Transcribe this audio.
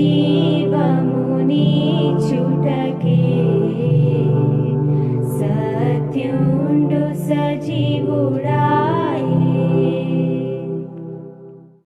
జీవముని చుటకే సత్యుండు సజీవుడాయి.